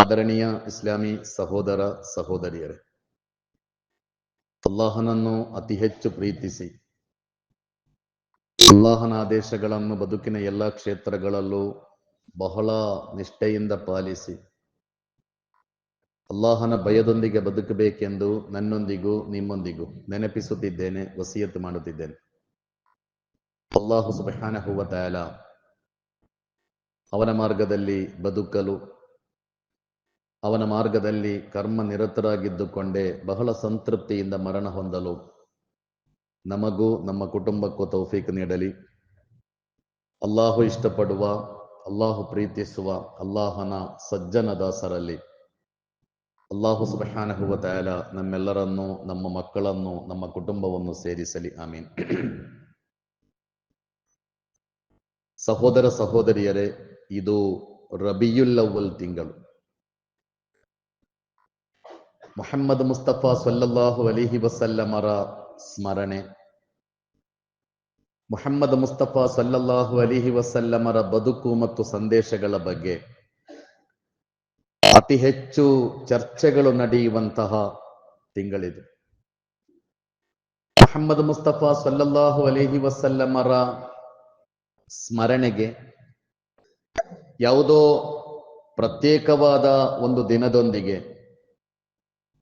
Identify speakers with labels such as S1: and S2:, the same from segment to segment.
S1: ಆದರಣೀಯ ಇಸ್ಲಾಮಿ ಸಹೋದರ ಸಹೋದರಿಯರೇ, ಅಲ್ಲಾಹನನ್ನು ಅತಿ ಹೆಚ್ಚು ಪ್ರೀತಿಸಿ, ಅಲ್ಲಾಹನ ಆದೇಶಗಳನ್ನು ಬದುಕಿನ ಎಲ್ಲ ಕ್ಷೇತ್ರಗಳಲ್ಲೂ ಬಹಳ ನಿಷ್ಠೆಯಿಂದ ಪಾಲಿಸಿ, ಅಲ್ಲಾಹನ ಭಯದೊಂದಿಗೆ ಬದುಕಬೇಕೆಂದು ನನ್ನೊಂದಿಗೂ ನಿಮ್ಮೊಂದಿಗೂ ನೆನಪಿಸುತ್ತಿದ್ದೇನೆ ವಸಿಯತ್ತು ಮಾಡುತ್ತಿದ್ದೇನೆ. ಅಲ್ಲಾಹು ಸುಬ್ಹಾನಹು ವ ತಆಲ ಅವನ ಮಾರ್ಗದಲ್ಲಿ ಬದುಕಲು ಅವನ ಮಾರ್ಗದಲ್ಲಿ ಕರ್ಮ ನಿರತರಾಗಿದ್ದುಕೊಂಡೇ ಬಹಳ ಸಂತೃಪ್ತಿಯಿಂದ ಮರಣ ಹೊಂದಲು. ನಮಗೂ ನಮ್ಮ ಕುಟುಂಬಕ್ಕೂ ತೌಫೀಕ್ ನೀಡಲಿ. ಅಲ್ಲಾಹು ಇಷ್ಟಪಡುವ, ಅಲ್ಲಾಹು ಪ್ರೀತಿಸುವ ಅಲ್ಲಾಹನ ಸಜ್ಜನ ದಾಸರಲ್ಲಿ. ಅಲ್ಲಾಹು ಸುಬ್ಹಾನಹು ವ ತಆಲ ನಮ್ಮೆಲ್ಲರನ್ನೂ, ನಮ್ಮ ಮಕ್ಕಳನ್ನು, ನಮ್ಮ ಕುಟುಂಬವನ್ನು ಸೇರಿಸಲಿ. ಆಮೀನ್. ಸಹೋದರ ಸಹೋದರಿಯರೇ, ಇದು ರಬಿಯುಲ್ಲವ್ವಲ್ ತಿಂಗಳು. ಮೊಹಮ್ಮದ್ ಮುಸ್ತಫಾ ಸೊಲ್ಲಲ್ಲಾಹು ಅಲಿಹಿ ವಸಲ್ಲಮರ ಸ್ಮರಣೆ. ಮೊಹಮ್ಮದ್ ಮುಸ್ತಫಾ ಸಲ್ಲಲ್ಲಾಹು ಅಲಿಹಿ ವಸಲ್ಲಮರ ಬದುಕು ಮತ್ತು ಸಂದೇಶಗಳ ಬಗ್ಗೆ. ಅತಿ ಹೆಚ್ಚು ಚರ್ಚೆಗಳು ನಡೆಯುವಂತಹ ತಿಂಗಳಿದು. ಮೊಹಮ್ಮದ್ ಮುಸ್ತಫಾ ಸಲ್ಲಲ್ಲಾಹು ಅಲಿಹಿ ವಸಲ್ಲಮರ ಸ್ಮರಣೆಗೆ ಯಾವುದೋ ಪ್ರತ್ಯೇಕವಾದ ಒಂದು ದಿನದೊಂದಿಗೆ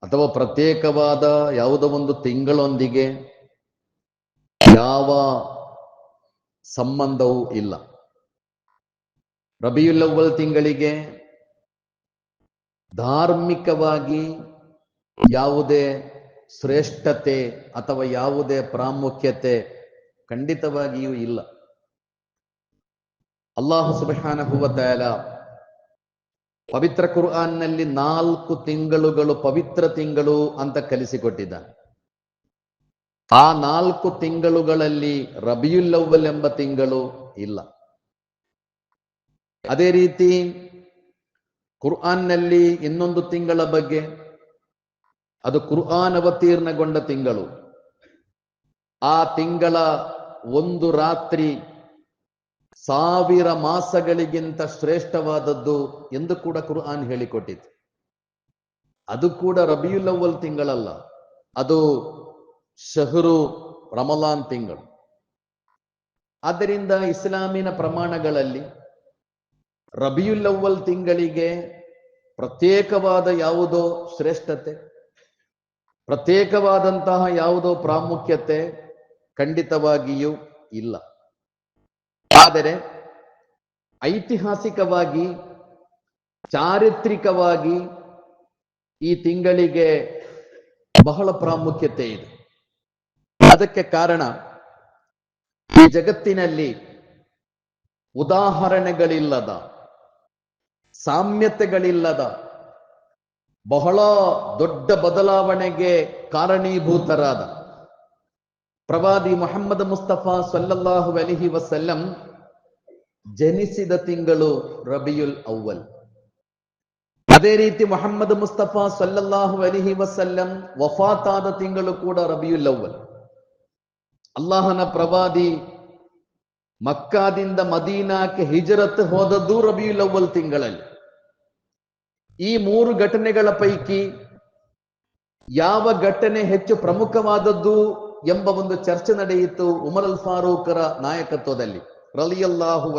S1: ಅಥವಾ ಪ್ರತ್ಯೇಕವಾದ ಯಾವುದೋ ಒಂದು ತಿಂಗಳೊಂದಿಗೆ ಯಾವ ಸಂಬಂಧವೂ ಇಲ್ಲ. ರಬಿಯುಲ್ಲವ್ವಲ್ ತಿಂಗಳಿಗೆ ಧಾರ್ಮಿಕವಾಗಿ ಯಾವುದೇ ಶ್ರೇಷ್ಠತೆ ಅಥವಾ ಯಾವುದೇ ಪ್ರಾಮುಖ್ಯತೆ ಖಂಡಿತವಾಗಿಯೂ ಇಲ್ಲ. ಅಲ್ಲಾಹು ಸುಬಾನ ವ ತಆಲ ಪವಿತ್ರ ಕುರ್ಆನ್ನಲ್ಲಿ ನಾಲ್ಕು ತಿಂಗಳುಗಳು ಪವಿತ್ರ ತಿಂಗಳು ಅಂತ ಕಲಿಸಿಕೊಟ್ಟಿದ್ದಾನೆ ಆ ನಾಲ್ಕು ತಿಂಗಳುಗಳಲ್ಲಿ ರಬಿಯುಲ್ಲವ್ವಲ್ ಎಂಬ ತಿಂಗಳು ಇಲ್ಲ. ಅದೇ ರೀತಿ ಕುರ್ಆನ್ನಲ್ಲಿ ಇನ್ನೊಂದು ತಿಂಗಳ ಬಗ್ಗೆ, ಅದು ಕುರ್ಆನ್ ಅವತೀರ್ಣಗೊಂಡ ತಿಂಗಳು. ಆ ತಿಂಗಳ ಒಂದು ರಾತ್ರಿ ಸಾವಿರ ಮಾಸಗಳಿಗಿಂತ ಶ್ರೇಷ್ಠವಾದದ್ದು ಎಂದು ಕೂಡ ಕುರ್ಆನ್ ಹೇಳಿಕೊಟ್ಟಿತು ಅದು ಕೂಡ ರಬಿಯುಲ್ ಅವ್ವಲ್ ತಿಂಗಳಲ್ಲ, ಅದು ಶಹರು ರಮಲಾನ್ ತಿಂಗಳು. ಆದ್ದರಿಂದ ಇಸ್ಲಾಮಿನ ಪ್ರಮಾಣಗಳಲ್ಲಿ ರಬಿಯುಲ್ ಅವ್ವಲ್ ತಿಂಗಳಿಗೆ ಪ್ರತ್ಯೇಕವಾದ ಯಾವುದೋ ಶ್ರೇಷ್ಠತೆ, ಪ್ರತ್ಯೇಕವಾದಂತಹ ಯಾವುದೋ ಪ್ರಾಮುಖ್ಯತೆ ಖಂಡಿತವಾಗಿಯೂ ಇಲ್ಲ. ಆದರೆ ಐತಿಹಾಸಿಕವಾಗಿ, ಚಾರಿತ್ರಿಕವಾಗಿ ಈ ತಿಂಗಳಿಗೆ ಬಹಳ ಪ್ರಾಮುಖ್ಯತೆ ಇದೆ. ಅದಕ್ಕೆ ಕಾರಣ ಈ ಜಗತ್ತಿನಲ್ಲಿ ಉದಾಹರಣೆಗಳಿಲ್ಲದ, ಸಾಮ್ಯತೆಗಳಿಲ್ಲದ, ಬಹಳ ದೊಡ್ಡ ಬದಲಾವಣೆಗೆ ಕಾರಣೀಭೂತರಾದ ಪ್ರವಾದಿ ಮೊಹಮ್ಮದ್ ಮುಸ್ತಫಾ ಸಲ್ಲಲ್ಲಾಹು ಅಲಿಹಿ ವಸಲ್ಲಂ ಜನಿಸಿದ ತಿಂಗಳು ರಬಿಯುಲ್ ಅವ್ವಲ್. ಅದೇ ರೀತಿ ಮೊಹಮ್ಮದ್ ಮುಸ್ತಫಾ ಸಲ್ಲಲ್ಲಾಹು ಅಲಿಹಿ ವಸಲ್ಲಂ ವಫಾತಾದ ತಿಂಗಳು ಕೂಡ ರಬಿಯುಲ್ ಅವ್ವಲ್. ಅಲ್ಲಾಹನ ಪ್ರವಾದಿ ಮಕ್ಕಾದಿಂದ ಮದೀನಾಕ್ಕೆ ಹಿಜರತ್ ಹೋದದ್ದು ರಬಿಯುಲ್ ಅವ್ವಲ್ ತಿಂಗಳಲ್ಲಿ. ಈ ಮೂರು ಘಟನೆಗಳ ಪೈಕಿ ಯಾವ ಘಟನೆ ಹೆಚ್ಚು ಪ್ರಮುಖವಾದದ್ದು ಎಂಬ ಒಂದು ಚರ್ಚೆ ನಡೆಯಿತು ಉಮರ್ ಅಲ್ ಫಾರೂಕರ ನಾಯಕತ್ವದಲ್ಲಿ. ರಲಿಯಲ್ಲಾಹು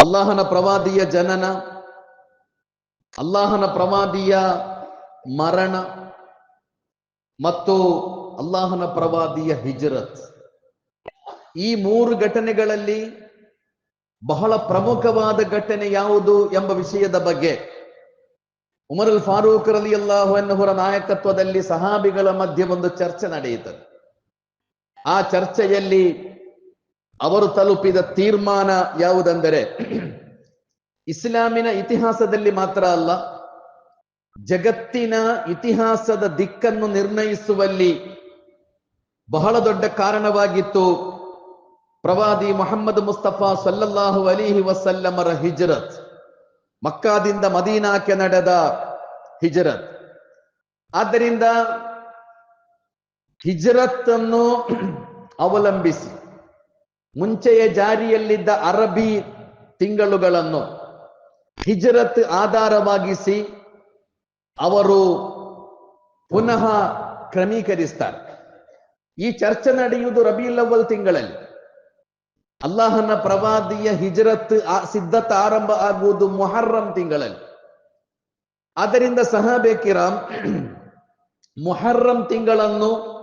S1: ಅಲ್ಲಾಹನ ಪ್ರವಾದಿಯ ಜನನ ಅಲ್ಲಾಹನ ಪ್ರವಾದಿಯ ಮರಣ ಮತ್ತು ಅಲ್ಲಾಹನ ಪ್ರವಾದಿಯ ಹಿಜರತ್ ಈ ಮೂರು ಘಟನೆಗಳಲ್ಲಿ ಬಹಳ ಪ್ರಮುಖವಾದ ಘಟನೆ ಯಾವುದು ಎಂಬ ವಿಷಯದ ಬಗ್ಗೆ. ಉಮರ್ ಅಲ್ ಫಾರೂಕ್ ರಲಿ ಅಲ್ಲಾಹುವರ ನಾಯಕತ್ವದಲ್ಲಿ ಸಹಾಬಿಗಳ ಮಧ್ಯೆ ಒಂದು ಚರ್ಚೆ ನಡೆಯುತ್ತದೆ ಆ ಚರ್ಚೆಯಲ್ಲಿ ಅವರು ತಲುಪಿದ ತೀರ್ಮಾನ ಯಾವುದೆಂದರೆ ಇಸ್ಲಾಮಿನ ಇತಿಹಾಸದಲ್ಲಿ ಮಾತ್ರ ಅಲ್ಲ, ಜಗತ್ತಿನ ಇತಿಹಾಸದ ದಿಕ್ಕನ್ನು ನಿರ್ಣಯಿಸುವಲ್ಲಿ ಬಹಳ ದೊಡ್ಡ ಕಾರಣವಾಗಿತ್ತು ಪ್ರವಾದಿ ಮೊಹಮ್ಮದ್ ಮುಸ್ತಫಾ ಸಲ್ಲಲ್ಲಾಹು ಅಲಿಹಿ ವಸಲ್ಲಮರ ಹಿಜರತ್, ಮಕ್ಕಾದಿಂದ ಮದೀನಾಕ್ಕೆ ನಡೆದ ಹಿಜರತ್. ಆದ್ದರಿಂದ ಹಿಜರತ್ ಅನ್ನು ಅವಲಂಬಿಸಿ ಮುಂಚೆಯೇ ಜಾರಿಯಲ್ಲಿದ್ದ ಅರಬಿ ತಿಂಗಳುಗಳನ್ನು ಹಿಜರತ್ ಆಧಾರವಾಗಿಸಿ ಅವರು ಪುನಃ ಕ್ರಮೀಕರಿಸ್ತಾರೆ. ಈ ಚರ್ಚೆ ನಡೆಯುವುದು ರಬೀಲ್ ಅವಲ್ ತಿಂಗಳಲ್ಲಿ. ಅಲ್ಲಾಹನ ಪ್ರವಾದಿಯ ಹಿಜರತ್ ಸಿದ್ಧತ ಆರಂಭ ಆಗುವುದು ಮೊಹರ್ರಂ ತಿಂಗಳಲ್ಲಿ. ಆದ್ದರಿಂದ ಸಹಬೇಕಿರಾಮ್ ಮೊಹರ್ರಂ ತಿಂಗಳನ್ನು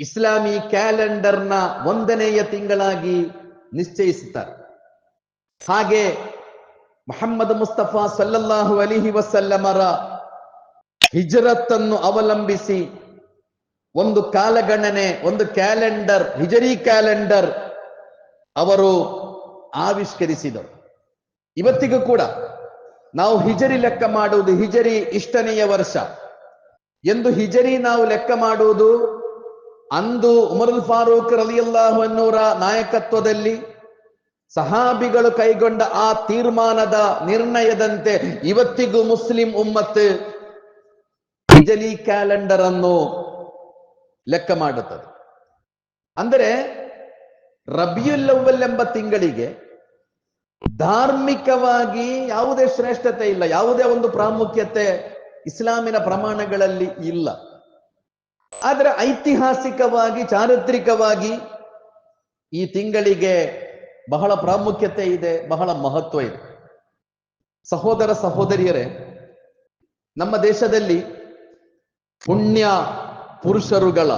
S1: ಇಸ್ಲಾಮಿ ಕ್ಯಾಲೆಂಡರ್ನ ಒಂದನೆಯ ತಿಂಗಳಾಗಿ ನಿಶ್ಚಯಿಸುತ್ತಾರೆ. ಹಾಗೆ ಮೊಹಮ್ಮದ್ ಮುಸ್ತಫಾ ಸಲ್ಲಲ್ಲಾಹು ಅಲಿಹಿ ವಸಲ್ಲಮರ ಹಿಜರತ್ ಅನ್ನು ಅವಲಂಬಿಸಿ ಒಂದು ಕಾಲಗಣನೆ, ಒಂದು ಕ್ಯಾಲೆಂಡರ್, ಹಿಜರಿ ಕ್ಯಾಲೆಂಡರ್ ಅವರು ಆವಿಷ್ಕರಿಸಿದರು. ಇವತ್ತಿಗೂ ಕೂಡ ನಾವು ಹಿಜರಿ ಲೆಕ್ಕ ಮಾಡುವುದು ಹಿಜರಿ ಇಷ್ಟನೆಯ ವರ್ಷ. ಎಂದು ಹಿಜರಿ ನಾವು ಲೆಕ್ಕ ಮಾಡುವುದು ಅಂದು ಉಮರುಲ್ ಫಾರೂಕ್ ರಲಿಯಲ್ಲಾಹು ಅನ್ನೋರ ನಾಯಕತ್ವದಲ್ಲಿ ಸಹಾಬಿಗಳು ಕೈಗೊಂಡ ಆ ತೀರ್ಮಾನದ ನಿರ್ಣಯದಂತೆ ಇವತ್ತಿಗೂ ಮುಸ್ಲಿಂ ಉಮ್ಮತ್ ಹಿಜಲಿ ಕ್ಯಾಲೆಂಡರ್ ಅನ್ನು ಲೆಕ್ಕ ಮಾಡುತ್ತದೆ. ಅಂದರೆ ಅವಲ್ ಎಂಬ ತಿಂಗಳಿಗೆ ಧಾರ್ಮಿಕವಾಗಿ ಯಾವುದೇ ಶ್ರೇಷ್ಠತೆ ಇಲ್ಲ, ಯಾವುದೇ ಒಂದು ಪ್ರಾಮುಖ್ಯತೆ ಇಸ್ಲಾಮಿನ ಪ್ರಮಾಣಗಳಲ್ಲಿ ಇಲ್ಲ. ಆದರೆ ಐತಿಹಾಸಿಕವಾಗಿ, ಚಾರಿತ್ರಿಕವಾಗಿ ಈ ತಿಂಗಳಿಗೆ ಬಹಳ ಪ್ರಾಮುಖ್ಯತೆ ಇದೆ, ಬಹಳ ಮಹತ್ವ ಇದೆ. ಸಹೋದರ ಸಹೋದರಿಯರೇ, ನಮ್ಮ ದೇಶದಲ್ಲಿ ಪುಣ್ಯ ಪುರುಷರುಗಳ,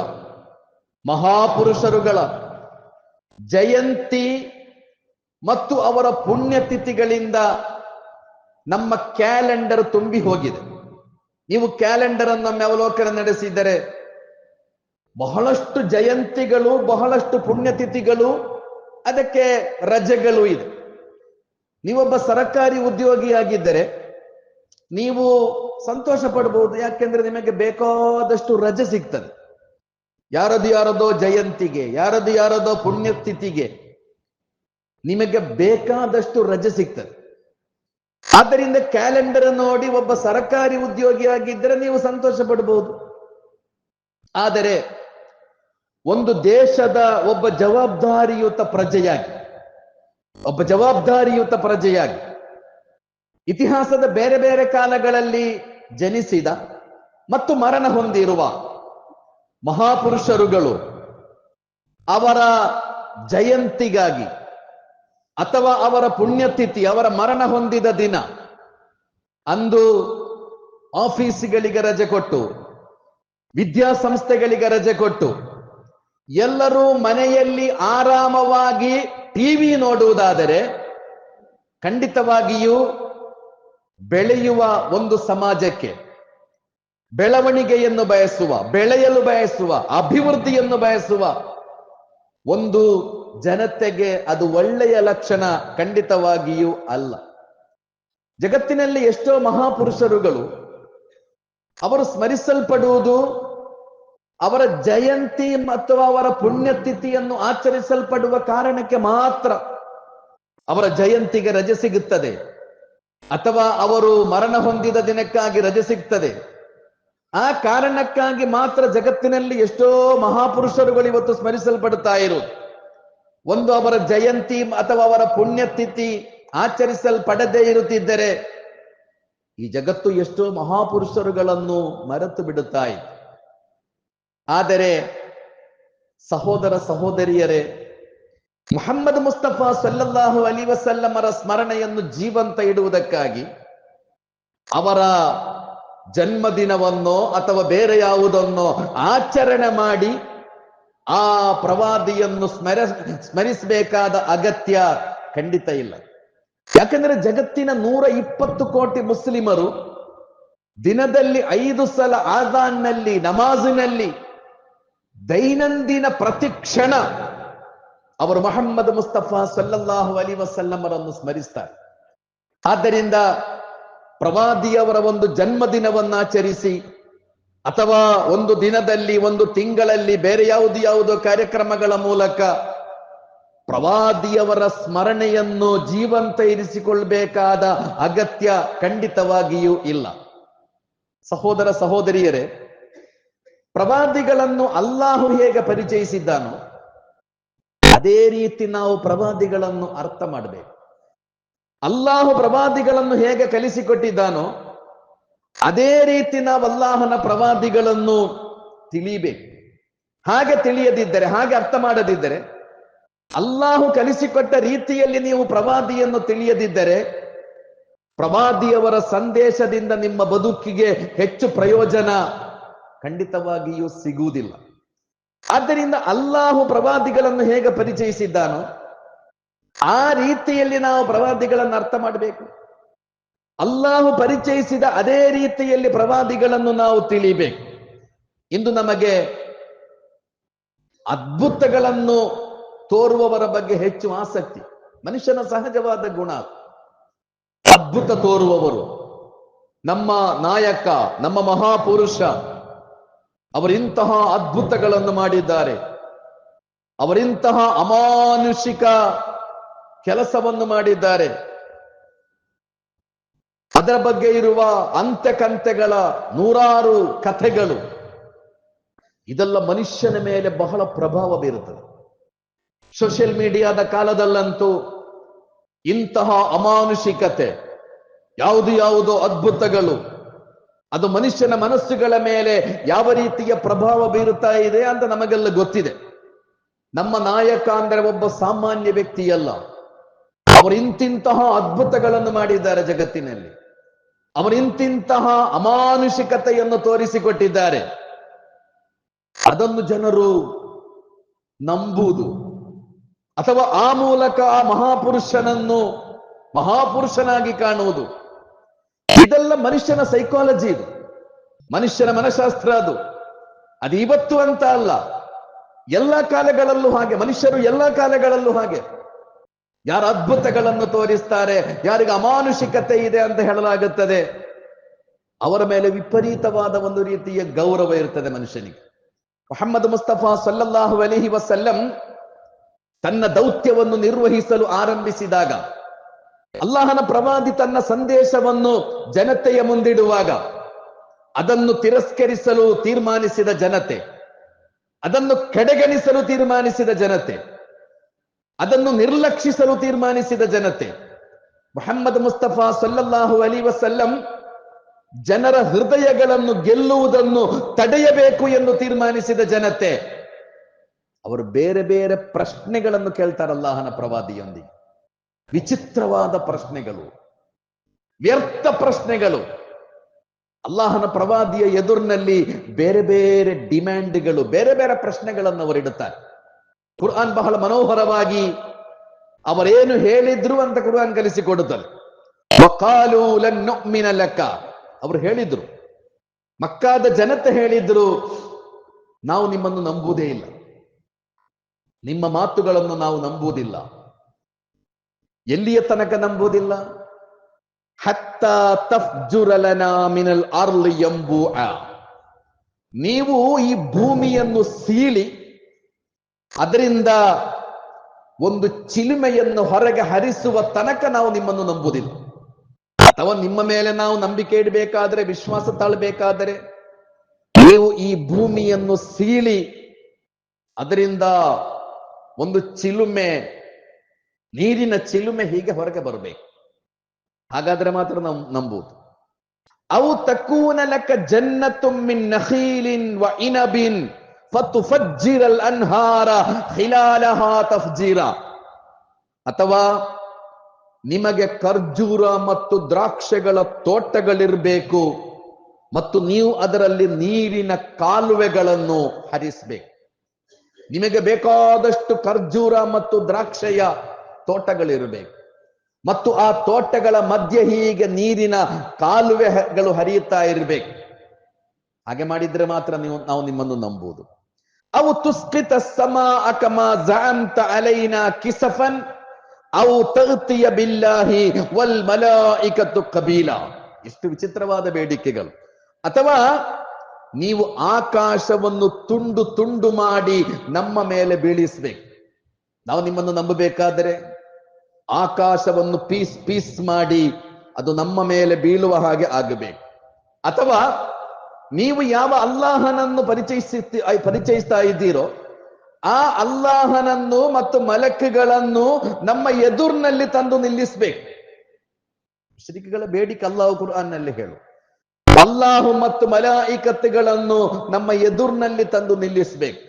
S1: ಮಹಾಪುರುಷರುಗಳ ಜಯಂತಿ ಮತ್ತು ಅವರ ಪುಣ್ಯತಿಥಿಗಳಿಂದ ನಮ್ಮ ಕ್ಯಾಲೆಂಡರ್ ತುಂಬಿ ಹೋಗಿದೆ. ನೀವು ಕ್ಯಾಲೆಂಡರ್ ಅನ್ನು ಅವಲೋಕನ ನಡೆಸಿದರೆ ಬಹಳಷ್ಟು ಜಯಂತಿಗಳು, ಬಹಳಷ್ಟು ಪುಣ್ಯತಿಥಿಗಳು, ಅದಕ್ಕೆ ರಜೆಗಳು ಇದೆ. ನೀವೊಬ್ಬ ಸರ್ಕಾರಿ ಉದ್ಯೋಗಿಯಾಗಿದ್ದರೆ ನೀವು ಸಂತೋಷ ಪಡಬಹುದು ಯಾಕೆಂದ್ರೆ ನಿಮಗೆ ಬೇಕಾದಷ್ಟು ರಜೆ ಸಿಗ್ತದೆ. ಯಾರದು ಯಾರದೋ ಜಯಂತಿಗೆ, ಯಾರದು ಯಾರದೋ ಪುಣ್ಯತಿಥಿಗೆ ನಿಮಗೆ ಬೇಕಾದಷ್ಟು ರಜೆ ಸಿಗ್ತದೆ. ಆದ್ದರಿಂದ ಕ್ಯಾಲೆಂಡರ್ ನೋಡಿ ಒಬ್ಬ ಸರ್ಕಾರಿ ಉದ್ಯೋಗಿಯಾಗಿದ್ದರೆ ನೀವು ಸಂತೋಷ ಪಡಬಹುದು ಆದರೆ ಒಂದು ದೇಶದ ಒಬ್ಬ ಜವಾಬ್ದಾರಿಯುತ ಪ್ರಜೆಯಾಗಿ, ಒಬ್ಬ ಜವಾಬ್ದಾರಿಯುತ ಪ್ರಜೆಯಾಗಿ, ಇತಿಹಾಸದ ಬೇರೆ ಬೇರೆ ಕಾಲಗಳಲ್ಲಿ ಜನಿಸಿದ ಮತ್ತು ಮರಣ ಹೊಂದಿರುವ ಮಹಾಪುರುಷರುಗಳು, ಅವರ ಜಯಂತಿಗಾಗಿ ಅಥವಾ ಅವರ ಪುಣ್ಯತಿಥಿ, ಅವರ ಮರಣ ಹೊಂದಿದ ದಿನ, ಅಂದು ಆಫೀಸ್ಗಳಿಗೆ ರಜೆ ಕೊಟ್ಟು, ವಿದ್ಯಾಸಂಸ್ಥೆಗಳಿಗೆ ರಜೆ ಕೊಟ್ಟು ಎಲ್ಲರೂ ಮನೆಯಲ್ಲಿ ಆರಾಮವಾಗಿ ಟಿವಿ ನೋಡುವುದಾದರೆ ಖಂಡಿತವಾಗಿಯೂ ಬೆಳೆಯುವ ಒಂದು ಸಮಾಜಕ್ಕೆ, ಬೆಳವಣಿಗೆಯನ್ನು ಬಯಸುವ, ಬೆಳೆಯಲು ಬಯಸುವ, ಅಭಿವೃದ್ಧಿಯನ್ನು ಬಯಸುವ ಒಂದು ಜನತೆಗೆ ಅದು ಒಳ್ಳೆಯ ಲಕ್ಷಣ ಖಂಡಿತವಾಗಿಯೂ ಅಲ್ಲ. ಜಗತ್ತಿನಲ್ಲಿ ಎಷ್ಟೋ ಮಹಾಪುರುಷರುಗಳು ಅವರು ಸ್ಮರಿಸಲ್ಪಡುವುದು ಅವರ ಜಯಂತಿ ಅಥವಾ ಅವರ ಪುಣ್ಯತಿಥಿಯನ್ನು ಆಚರಿಸಲ್ಪಡುವ ಕಾರಣಕ್ಕೆ ಮಾತ್ರ ಅವರ ಜಯಂತಿಗೆ ರಜೆ ಸಿಗುತ್ತದೆ. ಅಥವಾ ಅವರು ಮರಣ ಹೊಂದಿದ ದಿನಕ್ಕಾಗಿ ರಜೆ ಸಿಗ್ತದೆ. ಆ ಕಾರಣಕ್ಕಾಗಿ ಮಾತ್ರ ಜಗತ್ತಿನಲ್ಲಿ ಎಷ್ಟೋ ಮಹಾಪುರುಷರುಗಳು ಇವತ್ತು ಸ್ಮರಿಸಲ್ಪಡುತ್ತಾ ಇರು. ಒಂದು ಅವರ ಜಯಂತಿ ಅಥವಾ ಅವರ ಪುಣ್ಯತಿಥಿ ಆಚರಿಸಲ್ಪಡದೇ ಇರುತ್ತಿದ್ದರೆ ಈ ಜಗತ್ತು ಎಷ್ಟೋ ಮಹಾಪುರುಷರುಗಳನ್ನು ಮರೆತು ಬಿಡುತ್ತಾ ಇದೆ ಆದರೆ ಸಹೋದರ ಸಹೋದರಿಯರೇ, ಮುಹಮ್ಮದ್ ಮುಸ್ತಫಾ ಸಲ್ಲಲ್ಲಾಹು ಅಲಿ ವಸಲ್ಲಮರ ಸ್ಮರಣೆಯನ್ನು ಜೀವಂತ ಇಡುವುದಕ್ಕಾಗಿ ಅವರ ಜನ್ಮದಿನವನ್ನೋ ಅಥವಾ ಬೇರೆ ಯಾವುದನ್ನೋ ಆಚರಣೆ ಮಾಡಿ ಆ ಪ್ರವಾದಿಯನ್ನು ಸ್ಮರ, ಸ್ಮರಿಸಬೇಕಾದ ಅಗತ್ಯ ಖಂಡಿತ ಇಲ್ಲ. ಯಾಕಂದ್ರೆ ಜಗತ್ತಿನ ನೂರ ಇಪ್ಪತ್ತು ಕೋಟಿ ಮುಸ್ಲಿಮರು ದಿನದಲ್ಲಿ ಐದು ಸಲ ಆಜಾನ್ನಲ್ಲಿ, ನಮಾಜಿನಲ್ಲಿ ದೈನಂದಿನ ಪ್ರತಿ ಕ್ಷಣ ಅವರು ಮೊಹಮ್ಮದ್ ಮುಸ್ತಫಾ ಸಲ್ಲಲ್ಲಾಹು ಅಲಿ ವಸಲ್ಲಮರನ್ನು ಸ್ಮರಿಸ್ತಾರೆ. ಆದ್ದರಿಂದ ಪ್ರವಾದಿಯವರ ಒಂದು ಜನ್ಮದಿನವನ್ನಾಚರಿಸಿ ಅಥವಾ ಒಂದು ದಿನದಲ್ಲಿ, ಒಂದು ತಿಂಗಳಲ್ಲಿ ಬೇರೆ ಯಾವುದು ಯಾವುದೋ ಕಾರ್ಯಕ್ರಮಗಳ ಮೂಲಕ ಪ್ರವಾದಿಯವರ ಸ್ಮರಣೆಯನ್ನು ಜೀವಂತ ಇರಿಸಿಕೊಳ್ಬೇಕಾದ ಅಗತ್ಯ ಖಂಡಿತವಾಗಿಯೂ ಇಲ್ಲ. ಸಹೋದರ ಸಹೋದರಿಯರೇ ಪ್ರವಾದಿಗಳನ್ನು ಅಲ್ಲಾಹು ಹೇಗೆ ಪರಿಚಯಿಸಿದ್ದಾನೋ ಅದೇ ರೀತಿ ನಾವು ಪ್ರವಾದಿಗಳನ್ನು ಅರ್ಥ ಮಾಡಬೇಕು. ಅಲ್ಲಾಹು ಪ್ರವಾದಿಗಳನ್ನು ಹೇಗೆ ಕಲಿಸಿಕೊಟ್ಟಿದ್ದಾನೋ ಅದೇ ರೀತಿ ನಾವು ಅಲ್ಲಾಹನ ಪ್ರವಾದಿಗಳನ್ನು ತಿಳಿಬೇಕು. ಹಾಗೆ ತಿಳಿಯದಿದ್ದರೆ, ಹಾಗೆ ಅರ್ಥ ಮಾಡದಿದ್ದರೆ, ಅಲ್ಲಾಹು ಕಲಿಸಿಕೊಟ್ಟ ರೀತಿಯಲ್ಲಿ ನೀವು ಪ್ರವಾದಿಯನ್ನು ತಿಳಿಯದಿದ್ದರೆ, ಪ್ರವಾದಿಯವರ ಸಂದೇಶದಿಂದ ನಿಮ್ಮ ಬದುಕಿಗೆ ಹೆಚ್ಚು ಪ್ರಯೋಜನ ಖಂಡಿತವಾಗಿಯೂ ಸಿಗುವುದಿಲ್ಲ. ಆದ್ದರಿಂದ ಅಲ್ಲಾಹು ಪ್ರವಾದಿಗಳನ್ನು ಹೇಗೆ ಪರಿಚಯಿಸಿದ್ದಾನೋ, ಆ ರೀತಿಯಲ್ಲಿ ನಾವು ಪ್ರವಾದಿಗಳನ್ನು ಅರ್ಥ ಮಾಡಬೇಕು. ಅಲ್ಲಾಹು ಪರಿಚಯಿಸಿದ ಅದೇ ರೀತಿಯಲ್ಲಿ ಪ್ರವಾದಿಗಳನ್ನು ನಾವು ತಿಳಿಬೇಕು. ಇಂದು ನಮಗೆ ಅದ್ಭುತಗಳನ್ನು ತೋರುವವರ ಬಗ್ಗೆ ಹೆಚ್ಚು ಆಸಕ್ತಿ, ಮನುಷ್ಯನ ಸಹಜವಾದ ಗುಣ. ಅದ್ಭುತ ತೋರುವವರು. ನಮ್ಮ ನಾಯಕ, ನಮ್ಮ ಮಹಾಪುರುಷ ಅವರಿಂತಹ ಅದ್ಭುತಗಳನ್ನು ಮಾಡಿದ್ದಾರೆ. ಅವರಿಂತಹ ಅಮಾನುಷಿಕ ಕೆಲಸವನ್ನು ಮಾಡಿದ್ದಾರೆ. ಅದರ ಬಗ್ಗೆ ಇರುವ ಅಂತ್ಯಕಂತೆಗಳ ನೂರಾರು ಕಥೆಗಳು. ಇದೆಲ್ಲ ಮನುಷ್ಯನ ಮೇಲೆ ಬಹಳ ಪ್ರಭಾವ ಬೀರುತ್ತದೆ. ಸೋಷಿಯಲ್ ಮೀಡಿಯಾದ ಕಾಲದಲ್ಲಂತೂ ಇಂತಹ ಅಮಾನುಷಿಕತೆ, ಯಾವುದು ಯಾವುದೋ ಅದ್ಭುತಗಳು ಅದು ಮನುಷ್ಯನ ಮನಸ್ಸುಗಳ ಮೇಲೆ ಯಾವ ರೀತಿಯ ಪ್ರಭಾವ ಬೀರುತ್ತಾ ಇದೆ ಅಂತ ನಮಗೆಲ್ಲ ಗೊತ್ತಿದೆ. ನಮ್ಮ ನಾಯಕ ಅಂದ್ರೆ ಒಬ್ಬ ಸಾಮಾನ್ಯ ವ್ಯಕ್ತಿಯಲ್ಲ. ಅವರು ಇಂತಿಂತಹ ಅದ್ಭುತಗಳನ್ನು ಮಾಡಿದ್ದಾರೆ ಜಗತ್ತಿನಲ್ಲಿ. ಅವರಿಂತಿಂತಹ ಅಮಾನುಷಿಕತೆಯನ್ನು ತೋರಿಸಿಕೊಟ್ಟಿದ್ದಾರೆ. ಅದನ್ನು ಜನರು ನಂಬುವುದು. ಅಥವಾ ಆ ಮೂಲಕ ಆ ಮಹಾಪುರುಷನನ್ನು ಮಹಾಪುರುಷನಾಗಿ ಕಾಣುವುದು. ಇದೆಲ್ಲ ಮನುಷ್ಯನ ಸೈಕಾಲಜಿ ಇದು. ಮನುಷ್ಯನ ಮನಶಾಸ್ತ್ರ ಅದು. ಅದು ಇವತ್ತು ಅಂತ ಅಲ್ಲ. ಎಲ್ಲ ಕಾಲಗಳಲ್ಲೂ ಹಾಗೆ, ಮನುಷ್ಯರು ಎಲ್ಲ ಕಾಲಗಳಲ್ಲೂ ಹಾಗೆ. ಯಾರ ಅದ್ಭುತಗಳನ್ನು ತೋರಿಸ್ತಾರೆ, ಯಾರಿಗೆ ಅಮಾನುಷಿಕತೆ ಇದೆ ಅಂತ ಹೇಳಲಾಗುತ್ತದೆ. ಅವರ ಮೇಲೆ ವಿಪರೀತವಾದ ಒಂದು ರೀತಿಯ ಗೌರವ ಇರ್ತದೆ ಮನುಷ್ಯನಿಗೆ. ಮೊಹಮ್ಮದ್ ಮುಸ್ತಫಾ ಸಲ್ಲಲ್ಲಾಹು ಅಲಿಹಿ ವಸಲ್ಲಂ ತನ್ನ ದೌತ್ಯವನ್ನು ನಿರ್ವಹಿಸಲು ಆರಂಭಿಸಿದಾಗ ಅಲ್ಲಾಹನ ಪ್ರವಾದಿ ತನ್ನ ಸಂದೇಶವನ್ನು ಜನತೆಯ ಮುಂದಿಡುವಾಗ ಅದನ್ನು ತಿರಸ್ಕರಿಸಲು ತೀರ್ಮಾನಿಸಿದ ಜನತೆ, ಅದನ್ನು ಕಡೆಗಣಿಸಲು ತೀರ್ಮಾನಿಸಿದ ಜನತೆ, ಅದನ್ನು ನಿರ್ಲಕ್ಷಿಸಲು ತೀರ್ಮಾನಿಸಿದ ಜನತೆ. ಮೊಹಮ್ಮದ್ ಮುಸ್ತಫಾ ಸಲ್ಲಲ್ಲಾಹು ಅಲಿ ವಸಲ್ಲಂ ಜನರ ಹೃದಯಗಳನ್ನು ಗೆಲ್ಲುವುದನ್ನು ತಡೆಯಬೇಕು ಎಂದು ತೀರ್ಮಾನಿಸಿದ ಜನತೆ. ಅವರು ಬೇರೆ ಬೇರೆ ಪ್ರಶ್ನೆಗಳನ್ನು ಕೇಳ್ತಾರೆ ಅಲ್ಲಾಹನ ಪ್ರವಾದಿಯೊಂದಿಗೆ. ವಿಚಿತ್ರವಾದ ಪ್ರಶ್ನೆಗಳು, ವ್ಯರ್ಥ ಪ್ರಶ್ನೆಗಳು. ಅಲ್ಲಾಹನ ಪ್ರವಾದಿಯ ಎದುರಿನಲ್ಲಿ ಬೇರೆ ಬೇರೆ ಡಿಮ್ಯಾಂಡ್ಗಳು, ಬೇರೆ ಬೇರೆ ಪ್ರಶ್ನೆಗಳನ್ನು ಅವರಿಡುತ್ತಾರೆ ಕುರ್ಆನ್ ಬಹಳ ಮನೋಹರವಾಗಿ ಅವರೇನು ಹೇಳಿದ್ರು ಅಂತ ಕುರ್ಆನ್ ಕಲಿಸಿಕೊಡುತ್ತಾರೆ ವಕಾಲು ಲನ್ ನುಅ್ಮಿನ ಲಕ ಅವರು ಹೇಳಿದ್ರು. ಮಕ್ಕಾದ ಜನತೆ ಹೇಳಿದ್ರು, ನಾವು ನಿಮ್ಮನ್ನು ನಂಬುವುದೇ ಇಲ್ಲ. ನಿಮ್ಮ ಮಾತುಗಳನ್ನು ನಾವು ನಂಬುವುದಿಲ್ಲ. ಎಲ್ಲಿಯ ತನಕ ನಂಬುವುದಿಲ್ಲ? ಹತ್ತ ತಫ್ಜುರಲನ ಮಿನಲ್ ಅರ್ಲ್ ಎಂಬು ನೀವು ಈ ಭೂಮಿಯನ್ನು ಸೀಳಿ, ಅದರಿಂದ ಒಂದು ಚಿಲುಮೆಯನ್ನು ಹೊರಗೆ ಹರಿಸುವ ತನಕ ನಾವು ನಿಮ್ಮನ್ನು ನಂಬುವುದಿಲ್ಲ. ಅಥವಾ ನಿಮ್ಮ ಮೇಲೆ ನಾವು ನಂಬಿಕೆ ಇಡಬೇಕಾದರೆ, ವಿಶ್ವಾಸ ತಾಳಬೇಕಾದರೆ, ನೀವು ಈ ಭೂಮಿಯನ್ನು ಸೀಳಿ, ಅದರಿಂದ ಒಂದು ಚಿಲುಮೆ ನೀರಿನ ಚಿಲುಮೆ ಹೀಗೆ ಹೊರಗೆ ಬರಬೇಕು. ಹಾಗಾದ್ರೆ ಮಾತ್ರ ನಾವು ನಂಬುವುದು. ಅವು ತಕ್ಕೂನ ಲೆಕ್ಕ ತುಮ್ಮಿನ್ ನಖೀಲಿನ್ ವ ಇನಬಿನ್ ಫತುಫಜ್ಜಿರಲ್ ಅನ್ಹಾರ ಖಿಲಾಲಹಾ ತಫ್ಜೀರ. ಅಥವಾ ನಿಮಗೆ ಖರ್ಜೂರ ಮತ್ತು ದ್ರಾಕ್ಷೆಗಳ ತೋಟಗಳಿರಬೇಕು ಮತ್ತು ನೀವು ಅದರಲ್ಲಿ ನೀರಿನ ಕಾಲುವೆಗಳನ್ನು ಹರಿಸಬೇಕು. ನಿಮಗೆ ಬೇಕಾದಷ್ಟು ಖರ್ಜೂರ ಮತ್ತು ದ್ರಾಕ್ಷೆಯ ತೋಟಗಳಿರಬೇಕು. ಮತ್ತು ಆ ತೋಟಗಳ ಮಧ್ಯೆ ಹೀಗೆ ನೀರಿನ ಕಾಲುವೆಗಳು ಹರಿಯುತ್ತಾ ಇರಬೇಕು. ಹಾಗೆ ಮಾಡಿದ್ರೆ ಮಾತ್ರ ನೀವು, ನಾವು ನಿಮ್ಮನ್ನು ನಂಬುವುದು. ಅವು ತುಸ್ಕಿತ ಸಮ ಅಕಮ ಜಾಂತ ಅಲೈನ ಕಿಸಫನ್, ಅವು ತಗ್ತಿಯ ಬಿಲ್ಲಾಹಿ ವಲ್ ಇಕತ್ತು ಕಬೀಲ. ಎಷ್ಟು ವಿಚಿತ್ರವಾದ ಬೇಡಿಕೆಗಳು. ಅಥವಾ ನೀವು ಆಕಾಶವನ್ನು ತುಂಡು ತುಂಡು ಮಾಡಿ ನಮ್ಮ ಮೇಲೆ ಬೀಳಿಸ್ಬೇಕು. ನಾವು ನಿಮ್ಮನ್ನು ನಂಬಬೇಕಾದರೆ ಆಕಾಶವನ್ನು ಪೀಸ್ ಪೀಸ್ ಮಾಡಿ ಅದು ನಮ್ಮ ಮೇಲೆ ಬೀಳುವ ಹಾಗೆ ಆಗಬೇಕು. ಅಥವಾ ನೀವು ಯಾವ ಅಲ್ಲಾಹನನ್ನು ಪರಿಚಯಿಸಿ ಪರಿಚಯಿಸ್ತಾ ಇದ್ದೀರೋ, ಆ ಅಲ್ಲಾಹನನ್ನು ಮತ್ತು ಮಲಕ್ಗಳನ್ನು ನಮ್ಮ ಎದುರಿನಲ್ಲಿ ತಂದು ನಿಲ್ಲಿಸಬೇಕು. ಶ್ರೀಗಳ ಬೇಡಿಕೆ ಅಲ್ಲಾಹು ಕುರ್ಆನ್ನಲ್ಲಿ ಹೇಳು. ಅಲ್ಲಾಹು ಮತ್ತು ಮಲಾಯಿಕತ್ತುಗಳನ್ನು ನಮ್ಮ ಎದುರಿನಲ್ಲಿ ತಂದು ನಿಲ್ಲಿಸಬೇಕು.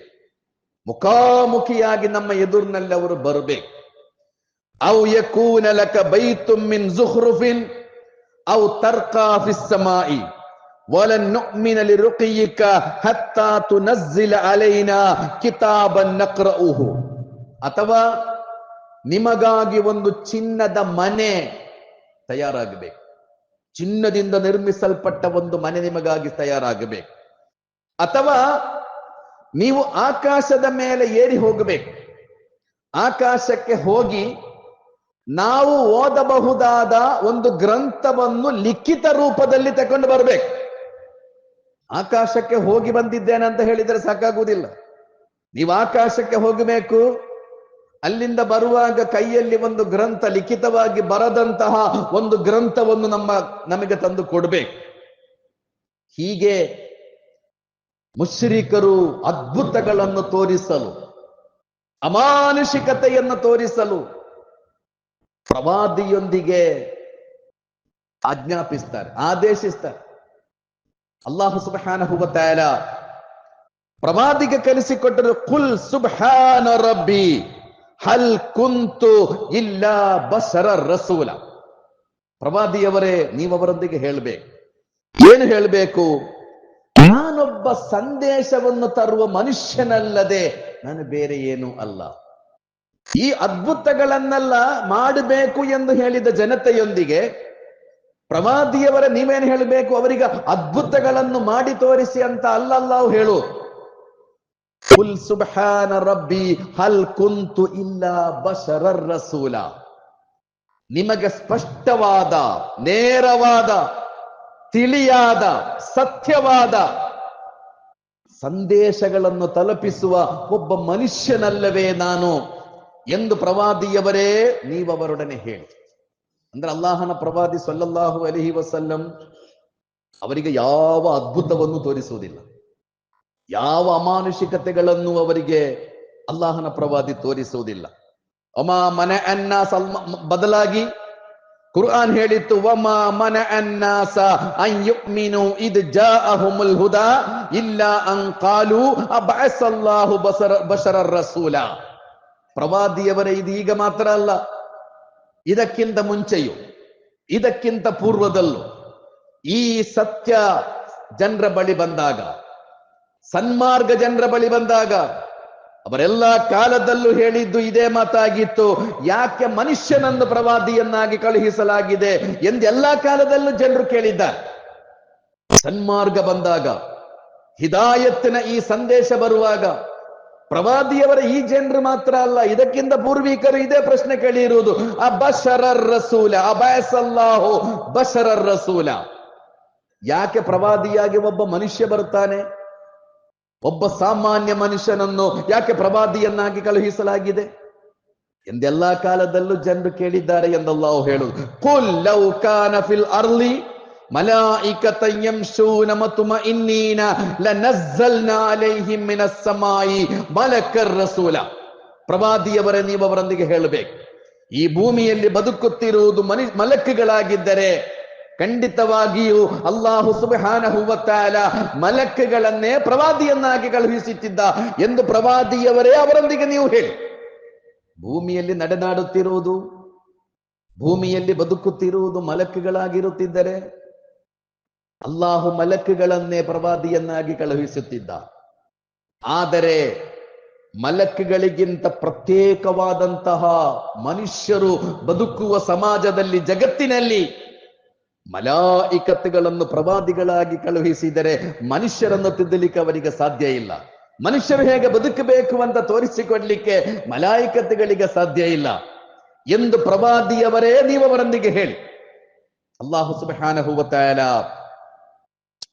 S1: ಮುಖಾಮುಖಿಯಾಗಿ ನಮ್ಮ ಎದುರಿನಲ್ಲಿ ಅವರು ಬರಬೇಕು. ಅವು ಯಕೂನ ಲಕ ಬೈತುಂ ಮಿನ್ ಜುಖ್ರುಫಿನ್ ಅವು ತರ್ಕಾ ಫಿಸ್ ಸಮಾಯಿ ولن نؤمن لرقيك حتى تنزل علينا كتابا نقرأه ಅಥವಾ ನಿಮಗಾಗಿ ಒಂದು ಚಿನ್ನದ ಮನೆ ತಯಾರಾಗಬೇಕು ಚಿನ್ನದಿಂದ ನಿರ್ಮಿಸಲ್ಪಟ್ಟ ಒಂದು ಮನೆ ನಿಮಗಾಗಿ ತಯಾರಾಗಬೇಕು ಅಥವಾ ನೀವು ಆಕಾಶದ ಮೇಲೆ ಏರಿ ಹೋಗಬೇಕು ಆಕಾಶಕ್ಕೆ ಹೋಗಿ ನಾವು ಓದಬಹುದಾದ ಒಂದು ಗ್ರಂಥವನ್ನು ಲಿಖಿತ ರೂಪದಲ್ಲಿ ತಕೊಂಡು ಬರಬೇಕು. ಆಕಾಶಕ್ಕೆ ಹೋಗಿ ಬಂದಿದ್ದೇನೆ ಅಂತ ಹೇಳಿದರೆ ಸಾಕಾಗುವುದಿಲ್ಲ. ನೀವು ಆಕಾಶಕ್ಕೆ ಹೋಗಬೇಕು, ಅಲ್ಲಿಂದ ಬರುವಾಗ ಕೈಯಲ್ಲಿ ಒಂದು ಗ್ರಂಥ ಲಿಖಿತವಾಗಿ ಬರದಂತಹ ಒಂದು ಗ್ರಂಥವನ್ನು ನಮ್ಮ, ನಮಗೆ ತಂದು ಕೊಡಬೇಕು. ಹೀಗೆ ಮುಶ್ರಿಕರು ಅದ್ಭುತಗಳನ್ನು ತೋರಿಸಲು, ಅಮಾನುಷಿಕತೆಯನ್ನು ತೋರಿಸಲು ಪ್ರವಾದಿಯೊಂದಿಗೆ ಆಜ್ಞಾಪಿಸ್ತಾರೆ, ಆದೇಶಿಸ್ತಾರೆ. ಅಲ್ಲಾಹು ಸುಬಹಾನ ತಆಲ ಪ್ರವಾದಿಗೆ ಕಲಿಸಿಕೊಟ್ಟರು ಕುಲ್ ಸುಬಹಾನ ರಬ್ಬಿ ಹಲ್ ಕುಂತು ಇಲ್ಲ ಬಸರ ರಸೂಲ. ಪ್ರವಾದಿಯವರೇ, ನೀವವರೊಂದಿಗೆ ಹೇಳಬೇಕು. ಏನು ಹೇಳಬೇಕು? ನಾನೊಬ್ಬ ಸಂದೇಶವನ್ನು ತರುವ ಮನುಷ್ಯನಲ್ಲದೆ ನಾನು ಬೇರೆ ಏನೂ ಅಲ್ಲ. ಈ ಅದ್ಭುತಗಳನ್ನೆಲ್ಲ ಮಾಡಬೇಕು ಎಂದು ಹೇಳಿದ ಜನತೆಯೊಂದಿಗೆ ಪ್ರವಾದಿಯವರ ನೀವೇನು ಹೇಳಬೇಕು? ಅವರಿಗೆ ಅದ್ಭುತಗಳನ್ನು ಮಾಡಿ ತೋರಿಸಿ ಅಂತ ಅಲ್ಲಲ್ಲಾವು ಹೇಳು. ಫುಲ್ ಸುಬಹಾನ ರಬ್ಬಿ ಹಲ್ ಕುಂತು ಇಲ್ಲ ಬಶರರ್ ರಸೂಲ. ನಿಮಗೆ ಸ್ಪಷ್ಟವಾದ, ನೇರವಾದ, ತಿಳಿಯಾದ, ಸತ್ಯವಾದ ಸಂದೇಶಗಳನ್ನು ತಲುಪಿಸುವ ಒಬ್ಬ ಮನುಷ್ಯನಲ್ಲವೇ ನಾನು. ಎಂದು ಪ್ರವಾದಿಯವರೇ ನೀವವರೊಡನೆ ಹೇಳಿ. ಅಂದ್ರೆ ಅಲ್ಲಾಹನ ಪ್ರವಾದಿ ಸಲ್ಲಲ್ಲಾಹು ಅಲಿಹಿ ವಸಲ್ಲಂ ಅವರಿಗೆ ಯಾವ ಅದ್ಭುತವನ್ನು ತೋರಿಸುವುದಿಲ್ಲ. ಯಾವ ಅಮಾನುಷಿಕತೆಗಳನ್ನು ಅವರಿಗೆ ಅಲ್ಲಾಹನ ಪ್ರವಾದಿ ತೋರಿಸುವುದಿಲ್ಲ. ಅಮ ಮನೆ ಅನ್ನ ಸಲ್ಮ, ಬದಲಾಗಿ ಕುರ್ಆನ್ ಹೇಳಿತ್ತು, ವಮ ಮನ ಅನ್ನಾಸ ಅಯ್ಯುಮಿನು ಇದ್ ಜಾಅಹುಮುಲ್ ಹುದಾ ಇಲ್ಲ ಅನ್ ಕಾಲು ಅಬಅಸಲ್ಲಾಹು ಬಸರ ಬಶರ ರಸೂಲ. ಪ್ರವಾದಿಯವರೇ, ಇದು ಈಗ ಮಾತ್ರ ಅಲ್ಲ. ಇದಕ್ಕಿಂತ ಮುಂಚೆಯೂ, ಇದಕ್ಕಿಂತ ಪೂರ್ವದಲ್ಲೂ ಈ ಸತ್ಯ ಜನರ ಬಳಿ ಬಂದಾಗ, ಸನ್ಮಾರ್ಗ ಜನರ ಬಳಿ ಬಂದಾಗ, ಅವರೆಲ್ಲ ಕಾಲದಲ್ಲೂ ಹೇಳಿದ್ದು ಇದೇ ಮಾತಾಗಿತ್ತು. ಯಾಕೆ ಮನುಷ್ಯನನ್ನು ಪ್ರವಾದಿಯನ್ನಾಗಿ ಕಳುಹಿಸಲಾಗಿದೆ ಎಂದು ಕಾಲದಲ್ಲೂ ಜನರು ಕೇಳಿದ್ದಾರೆ. ಸನ್ಮಾರ್ಗ ಬಂದಾಗ, ಹಿದಾಯತ್ತಿನ ಈ ಸಂದೇಶ ಬರುವಾಗ ಪ್ರವಾದಿಯವರ ಈ ಜನರು ಮಾತ್ರ ಅಲ್ಲ, ಇದಕ್ಕಿಂತ ಪೂರ್ವಿಕರು ಇದೇ ಪ್ರಶ್ನೆ ಕೇಳಿರುವುದು. ಅಬಶರರ್ ರಸೂಲ ಅಬಯಸಲ್ಲಾಹೋ ಬಶರರ್ ರಸೂಲ. ಯಾಕೆ ಪ್ರವಾದಿಯಾಗಿ ಒಬ್ಬ ಮನುಷ್ಯ ಬರ್ತಾನೆ? ಒಬ್ಬ ಸಾಮಾನ್ಯ ಮನುಷ್ಯನನ್ನು ಯಾಕೆ ಪ್ರವಾದಿಯನ್ನಾಗಿ ಕಳುಹಿಸಲಾಗಿದೆ? ಎಂದೆಲ್ಲಾ ಕಾಲದಲ್ಲೂ ಜನರು ಕೇಳಿದ್ದಾರೆ ಎಂದಲ್ಲಾಹು ಹೇಳುದು ರಸೂಲ ಪ್ರವಾದಿಯವರೇ ನೀವು ಅವರೊಂದಿಗೆ ಹೇಳಬೇಕು ಈ ಭೂಮಿಯಲ್ಲಿ ಬದುಕುತ್ತಿರುವುದು ಮನಿ ಮಲಕ್ಕುಗಳಾಗಿದ್ದರೆ ಖಂಡಿತವಾಗಿಯೂ ಅಲ್ಲಾಹು ಸುಬ್ಹಾನಹು ಹೂವತ್ತಾಲ ತಆಲ ಮಲಕ್ಕುಗಳನ್ನೇ ಪ್ರವಾದಿಯನ್ನಾಗಿ ಕಳುಹಿಸುತ್ತಿದ್ದ ಎಂದು ಪ್ರವಾದಿಯವರೇ ಅವರೊಂದಿಗೆ ನೀವು ಹೇಳಿ. ಭೂಮಿಯಲ್ಲಿ ನಡೆದಾಡುತ್ತಿರುವುದು, ಭೂಮಿಯಲ್ಲಿ ಬದುಕುತ್ತಿರುವುದು ಮಲಕ್ಕುಗಳಾಗಿರುತ್ತಿದ್ದರೆ ಅಲ್ಲಾಹು ಮಲಕ್ಕುಗಳನ್ನೇ ಪ್ರವಾದಿಯನ್ನಾಗಿ ಕಳುಹಿಸುತ್ತಿದ್ದ. ಆದರೆ ಮಲಕ್ಕುಗಳಿಗಿಂತ ಪ್ರತ್ಯೇಕವಾದಂತಹ ಮನುಷ್ಯರು ಬದುಕುವ ಸಮಾಜದಲ್ಲಿ, ಜಗತ್ತಿನಲ್ಲಿ ಮಲಾಯಿಕತ್ತುಗಳನ್ನು ಪ್ರವಾದಿಗಳಾಗಿ ಕಳುಹಿಸಿದರೆ ಮನುಷ್ಯರನ್ನು ತಿದ್ದಲಿಕ್ಕೆ ಅವರಿಗೆ ಸಾಧ್ಯ ಇಲ್ಲ. ಮನುಷ್ಯರು ಹೇಗೆ ಬದುಕಬೇಕು ಅಂತ ತೋರಿಸಿಕೊಡ್ಲಿಕ್ಕೆ ಮಲಾಯಿಕತ್ತುಗಳಿಗೆ ಸಾಧ್ಯ ಇಲ್ಲ. ಎಂದು ಪ್ರವಾದಿಯವರೇ ನೀವು ಅವರೊಂದಿಗೆ ಹೇಳಿ. ಅಲ್ಲಾಹು ಸುಬಹಾನ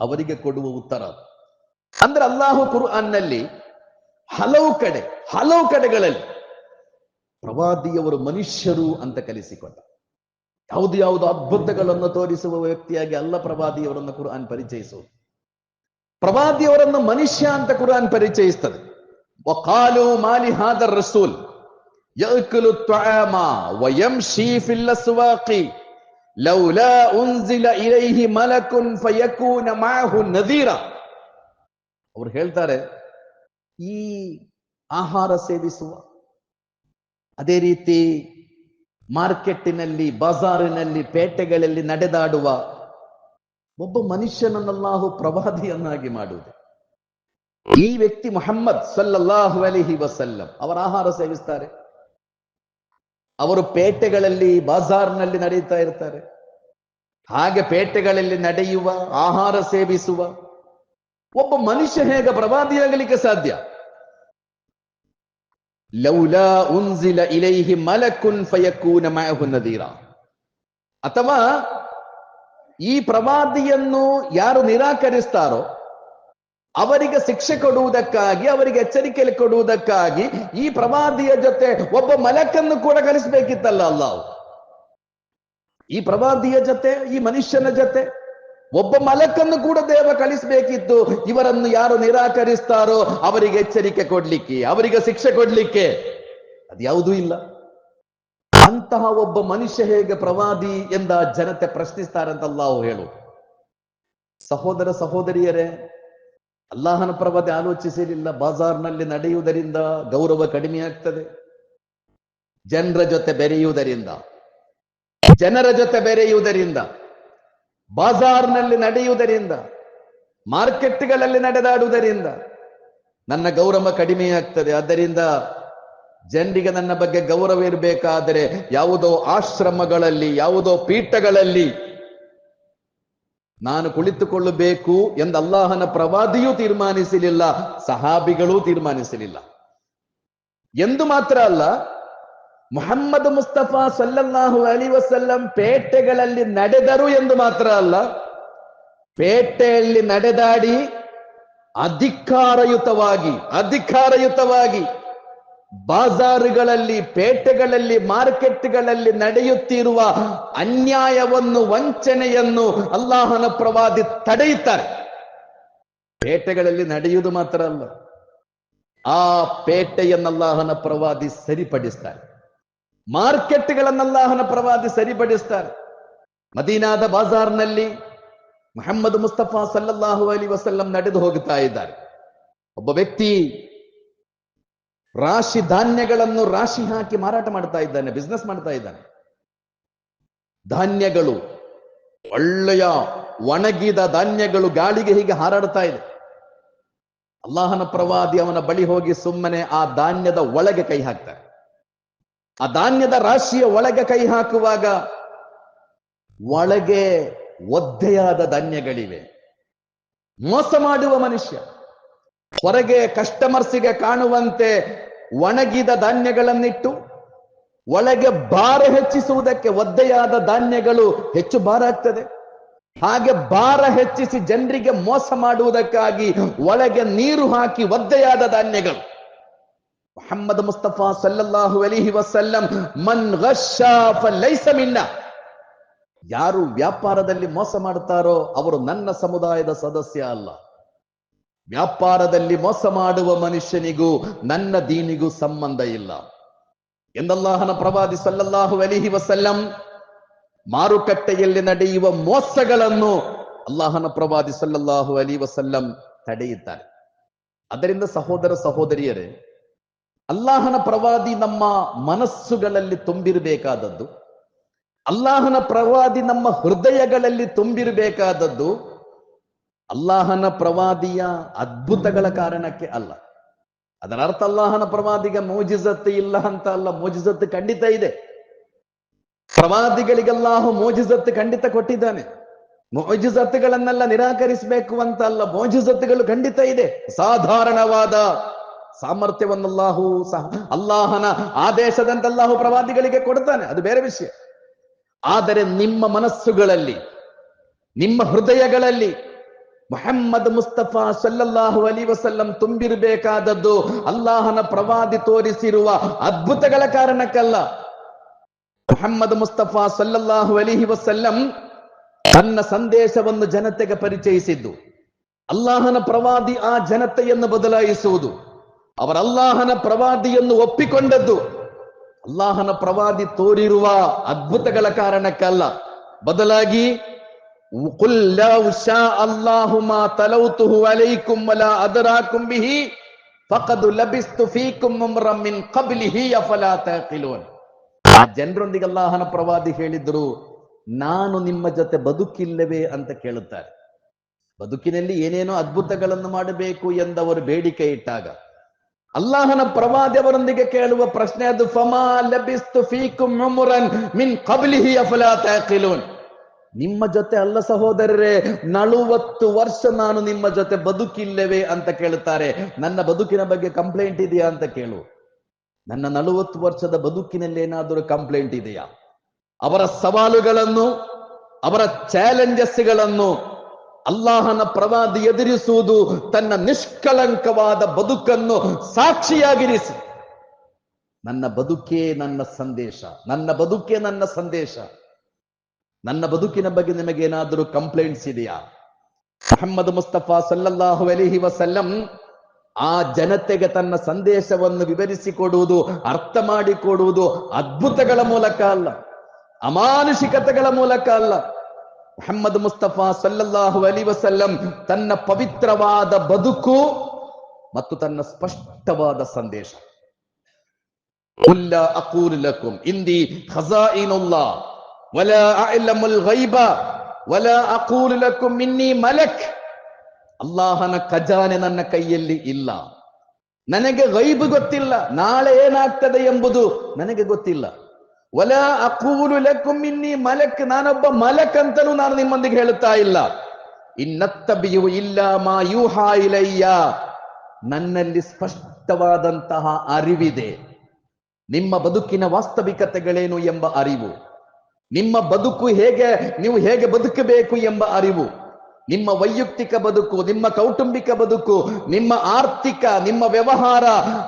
S1: ಅವರಿಗೆ ಕೊಡುವ ಉತ್ತರ ಅಂದ್ರೆ ಅಲ್ಲಾಹು ಕುರ್ಆನ್ನಲ್ಲಿ ಹಲವು ಕಡೆ, ಹಲವು ಕಡೆಗಳಲ್ಲಿ ಪ್ರವಾದಿಯವರು ಮನುಷ್ಯರು ಅಂತ ಕಲಿಸಿಕೊಂಡ. ಯಾವುದು ಯಾವುದು ಅದ್ಭುತಗಳನ್ನು ತೋರಿಸುವ ವ್ಯಕ್ತಿಯಾಗಿ ಅಲ್ಲ ಪ್ರವಾದಿಯವರನ್ನು ಕುರಾನ್ ಪರಿಚಯಿಸುವುದು. ಪ್ರವಾದಿಯವರನ್ನು ಮನುಷ್ಯ ಅಂತ ಕುರಾನ್ ಪರಿಚಯಿಸ್ತದೆ. ವಕಾಲು ಮಾಲಿ ಹಾದ ರಸೂಲ್, ಯಲ್ಕುಲು ತ್ವಯಮ ವಯಂ ಶೀಫಿಲ್ಲ ಸುವಾಕಿ ಲೌಲಾ ಉನ್ಸಿಲ ಇಲೈಹಿ ಮಲಕುನ್ ಫಯಕೂನ ಮಾಹು ನದೀರ ಅವ್ರು ಹೇಳ್ತಾರೆ, ಈ ಆಹಾರ ಸೇವಿಸುವ, ಅದೇ ರೀತಿ ಮಾರ್ಕೆಟ್ಟಿನಲ್ಲಿ, ಬಜಾರಿನಲ್ಲಿ, ಪೇಟೆಗಳಲ್ಲಿ ನಡೆದಾಡುವ ಒಬ್ಬ ಮನುಷ್ಯನನ್ನಲ್ಲಾಹು ಪ್ರವಾದಿಯನ್ನಾಗಿ ಮಾಡುವುದು. ಈ ವ್ಯಕ್ತಿ ಮೊಹಮ್ಮದ್ ಸಲ್ಲಲ್ಲಾಹು ಅಲಿಹಿ ವಸಲ್ಲಂ, ಅವರ ಆಹಾರ ಸೇವಿಸ್ತಾರೆ. ಅವರು ಪೇಟೆಗಳಲ್ಲಿ, ಬಾಜಾರ್ನಲ್ಲಿ ನಡೆಯುತ್ತಾ ಇರ್ತಾರೆ. ಹಾಗೆ ಪೇಟೆಗಳಲ್ಲಿ ನಡೆಯುವ, ಆಹಾರ ಸೇವಿಸುವ, ಒಬ್ಬ ಮನುಷ್ಯ ಹೇಗೆ ಪ್ರವಾದಿಯಾಗಲಿಕ್ಕೆ ಸಾಧ್ಯ? ಲೌಲಾ ಉಂಜಿಲ ಇಲೈಹಿ ಮಲಕುನ್ ಫಯಕೂನ ನದೀರ. ಅಥವಾ ಈ ಪ್ರವಾದಿಯನ್ನು ಯಾರು ನಿರಾಕರಿಸ್ತಾರೋ ಅವರಿಗೆ ಶಿಕ್ಷೆ ಕೊಡುವುದಕ್ಕಾಗಿ, ಅವರಿಗೆ ಎಚ್ಚರಿಕೆ ಕೊಡುವುದಕ್ಕಾಗಿ ಈ ಪ್ರವಾದಿಯ ಜೊತೆ ಒಬ್ಬ ಮಲಕನ್ನು ಕೂಡ ಕಲಿಸಬೇಕಿತ್ತಲ್ಲ ಅಲ್ಲಾವು ಈ ಪ್ರವಾದಿಯ ಜೊತೆ, ಈ ಮನುಷ್ಯನ ಜೊತೆ ಒಬ್ಬ ಮಲಕನ್ನು ಕೂಡ ದೇವ ಕಳಿಸಬೇಕಿತ್ತು ಇವರನ್ನು ಯಾರು ನಿರಾಕರಿಸ್ತಾರೋ ಅವರಿಗೆ ಎಚ್ಚರಿಕೆ ಕೊಡ್ಲಿಕ್ಕೆ, ಅವರಿಗೆ ಶಿಕ್ಷೆ ಕೊಡ್ಲಿಕ್ಕೆ. ಅದ್ಯಾವುದೂ ಇಲ್ಲ. ಅಂತಹ ಒಬ್ಬ ಮನುಷ್ಯ ಹೇಗೆ ಪ್ರವಾದಿ ಎಂದ ಜನತೆ ಪ್ರಶ್ನಿಸ್ತಾರಂತಲ್ಲ ಅಲ್ಲಾಹು ಹೇಳು. ಸಹೋದರ ಸಹೋದರಿಯರೇ ಅಲ್ಲಾಹನ ಪ್ರವಾದಿ ಆಲೋಚಿಸಲಿಲ್ಲ ಬಾಜಾರ್ನಲ್ಲಿ ನಡೆಯುವುದರಿಂದ ಗೌರವ ಕಡಿಮೆ ಆಗ್ತದೆ. ಜನರ ಜೊತೆ ಬೆರೆಯುವುದರಿಂದ. ಜನರ ಜೊತೆ ಬೆರೆಯುವುದರಿಂದ. ಬಾಜಾರ್ನಲ್ಲಿ ನಡೆಯುವುದರಿಂದ. ಮಾರ್ಕೆಟ್ಗಳಲ್ಲಿ ನಡೆದಾಡುವುದರಿಂದ. ನನ್ನ ಗೌರವ ಕಡಿಮೆ ಆಗ್ತದೆ. ಆದ್ದರಿಂದ ಜನರಿಗೆ ನನ್ನ ಬಗ್ಗೆ ಗೌರವ ಇರಬೇಕಾದರೆ ಯಾವುದೋ ಆಶ್ರಮಗಳಲ್ಲಿ, ಯಾವುದೋ ಪೀಠಗಳಲ್ಲಿ ನಾನು ಕುಳಿತುಕೊಳ್ಳಬೇಕು ಎಂದು ಅಲ್ಲಾಹನ ಪ್ರವಾದಿಯೂ ತೀರ್ಮಾನಿಸಲಿಲ್ಲ, ಸಹಾಬಿಗಳೂ ತೀರ್ಮಾನಿಸಲಿಲ್ಲ. ಎಂದು ಮಾತ್ರ ಅಲ್ಲ, ಮೊಹಮ್ಮದ್ ಮುಸ್ತಫಾ ಸಲ್ಲಲ್ಲಾಹು ಅಲಿ ವಸಲ್ಲಂ ಪೇಟೆಗಳಲ್ಲಿ ನಡೆದರು ಎಂದು ಮಾತ್ರ ಅಲ್ಲ, ಪೇಟೆಯಲ್ಲಿ ನಡೆದಾಡಿ ಅಧಿಕಾರಯುತವಾಗಿ ಅಧಿಕಾರಯುತವಾಗಿ ಬಾಜಾರುಗಳಲ್ಲಿ, ಪೇಟೆಗಳಲ್ಲಿ, ಮಾರ್ಕೆಟ್ಗಳಲ್ಲಿ ನಡೆಯುತ್ತಿರುವ ಅನ್ಯಾಯವನ್ನು, ವಂಚನೆಯನ್ನು ಅಲ್ಲಾಹನ ಪ್ರವಾದಿ ತಡೆಯುತ್ತಾರೆ. ಪೇಟೆಗಳಲ್ಲಿ ನಡೆಯುವುದು ಮಾತ್ರ ಅಲ್ಲ, ಆ ಪೇಟೆಯನ್ನಲ್ಲಾಹನ ಪ್ರವಾದಿ ಸರಿಪಡಿಸ್ತಾರೆ. ಮಾರ್ಕೆಟ್ಗಳನ್ನಲ್ಲಾಹನ ಪ್ರವಾದಿ ಸರಿಪಡಿಸ್ತಾರೆ. ಮದೀನಾದ ಬಾಜಾರ್ನಲ್ಲಿ ಮೊಹಮ್ಮದ್ ಮುಸ್ತಫಾ ಸಲ್ಲಲ್ಲಾಹು ಅಲಿ ವಸಲ್ಲಂ ನಡೆದು ಹೋಗುತ್ತಾ ಇದ್ದಾರೆ. ಒಬ್ಬ ವ್ಯಕ್ತಿ ರಾಶಿ ಧಾನ್ಯಗಳನ್ನು ರಾಶಿ ಹಾಕಿ ಮಾರಾಟ ಮಾಡ್ತಾ ಇದ್ದಾನೆ ಬಿಸ್ನೆಸ್ ಮಾಡ್ತಾ ಇದ್ದಾನೆ. ಧಾನ್ಯಗಳು, ಒಳ್ಳೆಯ ಒಣಗಿದ ಧಾನ್ಯಗಳು ಗಾಳಿಗೆ ಹೀಗೆ ಹಾರಾಡ್ತಾ ಇದೆ. ಅಲ್ಲಾಹನ ಪ್ರವಾದಿ ಅವನ ಬಳಿ ಹೋಗಿ ಸುಮ್ಮನೆ ಆ ಧಾನ್ಯದ ಒಳಗೆ ಕೈ ಹಾಕ್ತಾರೆ. ಆ ಧಾನ್ಯದ ರಾಶಿಯ ಒಳಗೆ ಕೈ ಹಾಕುವಾಗ ಒಳಗೆ ಒದ್ದೆಯಾದ ಧಾನ್ಯಗಳಿವೆ. ಮೋಸ ಮಾಡುವ ಮನುಷ್ಯ. ಹೊರಗೆ ಕಸ್ಟಮರ್ಸಿಗೆ ಕಾಣುವಂತೆ ಒಣಗಿದ ಧಾನ್ಯಗಳನ್ನಿಟ್ಟು, ಒಳಗೆ ಭಾರ ಹೆಚ್ಚಿಸುವುದಕ್ಕೆ ಒದ್ದೆಯಾದ ಧಾನ್ಯಗಳು ಹೆಚ್ಚು ಭಾರ ಆಗ್ತದೆ. ಹಾಗೆ ಭಾರ ಹೆಚ್ಚಿಸಿ ಜನರಿಗೆ ಮೋಸ ಮಾಡುವುದಕ್ಕಾಗಿ ಒಳಗೆ ನೀರು ಹಾಕಿ ಒದ್ದೆಯಾದ ಧಾನ್ಯಗಳು. ಮೊಹಮ್ಮದ್ ಮುಸ್ತಫಾ ಸಲ್ಲಲ್ಲಾಹು ಅಲಿಹಿ ವಸಲ್ಲಂ, ಮನ್ ಮಿನ್ನ ಯಾರು ವ್ಯಾಪಾರದಲ್ಲಿ ಮೋಸ ಮಾಡುತ್ತಾರೋ ಅವರು ನನ್ನ ಸಮುದಾಯದ ಸದಸ್ಯ ಅಲ್ಲ. ವ್ಯಾಪಾರದಲ್ಲಿ ಮೋಸ ಮಾಡುವ ಮನುಷ್ಯನಿಗೂ ನನ್ನ ದೀನಿಗೂ ಸಂಬಂಧ ಇಲ್ಲ. ಎಂದಲ್ಲಾಹನ ಪ್ರವಾದಿ ಸಲ್ಲಲ್ಲಾಹು ಅಲಿಹಿ ವಸಲ್ಲಂ ಮಾರುಕಟ್ಟೆಯಲ್ಲಿ ನಡೆಯುವ ಮೋಸಗಳನ್ನು ಅಲ್ಲಾಹನ ಪ್ರವಾದಿ ಸಲ್ಲಲ್ಲಾಹು ಅಲಿ ವಸಲ್ಲಂ ತಡೆಯುತ್ತಾರೆ. ಅದರಿಂದ ಸಹೋದರ ಸಹೋದರಿಯರೇ, ಅಲ್ಲಾಹನ ಪ್ರವಾದಿ ನಮ್ಮ ಮನಸ್ಸುಗಳಲ್ಲಿ ತುಂಬಿರಬೇಕಾದದ್ದು, ಅಲ್ಲಾಹನ ಪ್ರವಾದಿ ನಮ್ಮ ಹೃದಯಗಳಲ್ಲಿ ತುಂಬಿರಬೇಕಾದದ್ದು ಅಲ್ಲಾಹನ ಪ್ರವಾದಿಯ ಅದ್ಭುತಗಳ ಕಾರಣಕ್ಕೆ ಅಲ್ಲ. ಅದರ ಅರ್ಥ ಅಲ್ಲಾಹನ ಪ್ರವಾದಿಗೆ ಮೋಜಿಸತ್ತು ಇಲ್ಲ ಅಂತ ಅಲ್ಲ ಮೋಜಿಸತ್ತು ಖಂಡಿತ ಇದೆ. ಪ್ರವಾದಿಗಳಿಗೆಲ್ಲಾಹು ಮೋಜಿಸತ್ತು ಖಂಡಿತ ಕೊಟ್ಟಿದ್ದಾನೆ. ಮೋಜಿಸತ್ತುಗಳನ್ನೆಲ್ಲ ನಿರಾಕರಿಸಬೇಕು ಅಂತ ಅಲ್ಲ ಮೋಜಿಸತ್ತುಗಳು ಖಂಡಿತ ಇದೆ. ಸಾಧಾರಣವಾದ ಸಾಮರ್ಥ್ಯವನ್ನಲ್ಲಾಹು ಸಹ, ಅಲ್ಲಾಹನ ಆದೇಶದಂತಲ್ಲಾಹು ಪ್ರವಾದಿಗಳಿಗೆ ಕೊಡ್ತಾನೆ, ಅದು ಬೇರೆ ವಿಷಯ. ಆದರೆ ನಿಮ್ಮ ಮನಸ್ಸುಗಳಲ್ಲಿ, ನಿಮ್ಮ ಹೃದಯಗಳಲ್ಲಿ ಮೊಹಮ್ಮದ್ ಮುಸ್ತಫಾ ಸಲ್ಲಲ್ಲಾಹು ಅಲಿ ವಸಲ್ಲಂ ತುಂಬಿರಬೇಕಾದದ್ದು ಅಲ್ಲಾಹನ ಪ್ರವಾದಿ ತೋರಿಸಿರುವ ಅದ್ಭುತಗಳ ಕಾರಣಕ್ಕಲ್ಲ. ಮೊಹಮ್ಮದ್ ಮುಸ್ತಫಾ ಸಲ್ಲಲ್ಲಾಹು ಅಲಿಹಿ ವಸಲ್ಲಂ ತನ್ನ ಸಂದೇಶವನ್ನು ಜನತೆಗೆ ಪರಿಚಯಿಸಿದ್ದು. ಅಲ್ಲಾಹನ ಪ್ರವಾದಿ ಆ ಜನತೆಯನ್ನು ಬದಲಾಯಿಸುವುದು. ಅವರ ಅಲ್ಲಾಹನ ಪ್ರವಾದಿಯನ್ನು ಒಪ್ಪಿಕೊಂಡದ್ದು. ಅಲ್ಲಾಹನ ಪ್ರವಾದಿ ತೋರಿರುವ ಅದ್ಭುತಗಳ ಕಾರಣಕ್ಕಲ್ಲ. ಬದಲಾಗಿ قل لو شاء الله ما تلوته عليكم ولا أدراكم به فقد لبست فيكم عمرا من قبله أفلا تعقلون ಆ ಜನರೊಂದಿಗೆ ಅಲ್ಲಾಹನ ಪ್ರವಾದಿ ಹೇಳಿದ್ರು ನಾನು ನಿಮ್ಮ ಜೊತೆ ಬದುಕಿಲ್ಲವೇ ಅಂತ ಕೇಳುತ್ತಾರೆ ಬದುಕಿನಲ್ಲಿ ಏನೇನೋ ಅದ್ಭುತಗಳನ್ನು ಮಾಡಬೇಕು ಎಂದವರು ಬೇಡಿಕೆ ಇಟ್ಟಾಗ ಅಲ್ಲಾಹನ ಪ್ರವಾದಿ ಅವರೊಂದಿಗೆ ಕೇಳುವ ಪ್ರಶ್ನೆ ಅದು ಫಮಾ ಲಬಿಸ್ತು ಫೀಕುಂ ಉಮ್ರನ್ ಮಿನ್ ಕಬ್ಲಿಹಿ ಅಫಲಾ ತಾಕಿಲೂನ್ ನಿಮ್ಮ ಜೊತೆ ಅಲ್ಲ ಸಹೋದರರೇ, ನಲವತ್ತು ವರ್ಷ ನಾನು ನಿಮ್ಮ ಜೊತೆ ಬದುಕಿಲ್ಲವೇ ಅಂತ ಕೇಳುತ್ತಾರೆ. ನನ್ನ ಬದುಕಿನ ಬಗ್ಗೆ ಕಂಪ್ಲೇಂಟ್ ಇದೆಯಾ ಅಂತ ಕೇಳು. ನನ್ನ ನಲವತ್ತು ವರ್ಷದ ಬದುಕಿನಲ್ಲಿ ಏನಾದರೂ ಕಂಪ್ಲೇಂಟ್ ಇದೆಯಾ? ಅವರ ಸವಾಲುಗಳನ್ನು, ಅವರ ಚಾಲೆಂಜಸ್ಗಳನ್ನು ಅಲ್ಲಾಹನ ಪ್ರವಾದಿ ಎದುರಿಸುವುದು ತನ್ನ ನಿಷ್ಕಲಂಕವಾದ ಬದುಕನ್ನು ಸಾಕ್ಷಿಯಾಗಿರಿಸಿ. ನನ್ನ ಬದುಕೇ ನನ್ನ ಸಂದೇಶ, ನನ್ನ ಬದುಕೇ ನನ್ನ ಸಂದೇಶ. ನನ್ನ ಬದುಕಿನ ಬಗ್ಗೆ ನಿಮಗೇನಾದರೂ ಕಂಪ್ಲೇಂಟ್ಸ್ ಇದೆಯಾ? ಮೊಹಮ್ಮದ್ ಮುಸ್ತಫಾ ಸಲ್ಲಲ್ಲಾಹು ಅಲಿಹಿ ವಸಲ್ಲಂ ಆ ಜನತೆಗೆ ತನ್ನ ಸಂದೇಶವನ್ನು ವಿವರಿಸಿಕೊಡುವುದು ಅರ್ಥ ಮಾಡಿಕೊಡುವುದು ಅದ್ಭುತಗಳ ಮೂಲಕ ಅಲ್ಲ, ಅಮಾನುಷಿಕತೆಗಳ ಮೂಲಕ ಅಲ್ಲ. ಮೊಹಮ್ಮದ್ ಮುಸ್ತಫಾ ಸಲ್ಲಲ್ಲಾಹು ಅಲಿ ವಸಲ್ಲಂ ತನ್ನ ಪವಿತ್ರವಾದ ಬದುಕು ಮತ್ತು ತನ್ನ ಸ್ಪಷ್ಟವಾದ ಸಂದೇಶ. ಇಂದಿ ಖಜಾಯಿನುಲ್ಲಾ ವಲಾ ಅಅಲಮುಲ್ ಗೈಬ ವಲಾ ಅಕೂಲ್ ಲಕುಂ ಮಿನ್ನಿ ಮಲಕ್ ಅಲ್ಲಾಹನ ಖಜಾನೆ ನನ್ನ ಕೈಯಲ್ಲಿ ಇಲ್ಲ ನನಗೆ ಗೈಬ್ ಗೊತ್ತಿಲ್ಲ. ನಾಳೆ ಏನಾಗ್ತದೆ ಎಂಬುದು ನನಗೆ ಗೊತ್ತಿಲ್ಲ. ಒಲ ಅಕೂಲು ಮಿನ್ನಿ ಮಲಕ್, ನಾನೊಬ್ಬ ಮಲಕ್ ಅಂತಲೂ ನಾನು ನಿಮ್ಮೊಂದಿಗೆ ಹೇಳುತ್ತಾ ಇಲ್ಲ. ಇನ್ನತ್ತಬಿಯು ಇಲ್ಲ ಮಾ ಯೂಹಾ ಇಲಯ್ಯ ನನ್ನಲ್ಲಿ ಸ್ಪಷ್ಟವಾದಂತಹ ಅರಿವಿದೆ. ನಿಮ್ಮ ಬದುಕಿನ ವಾಸ್ತವಿಕತೆಗಳೇನು ಎಂಬ ಅರಿವು? ನಿಮ್ಮ ಬದುಕು ಹೇಗೆ, ನೀವು ಹೇಗೆ ಬದುಕಬೇಕು ಎಂಬ ಅರಿವು, ನಿಮ್ಮ ವೈಯಕ್ತಿಕ ಬದುಕು, ನಿಮ್ಮ ಕೌಟುಂಬಿಕ ಬದುಕು, ನಿಮ್ಮ ಆರ್ಥಿಕ, ನಿಮ್ಮ ವ್ಯವಹಾರ,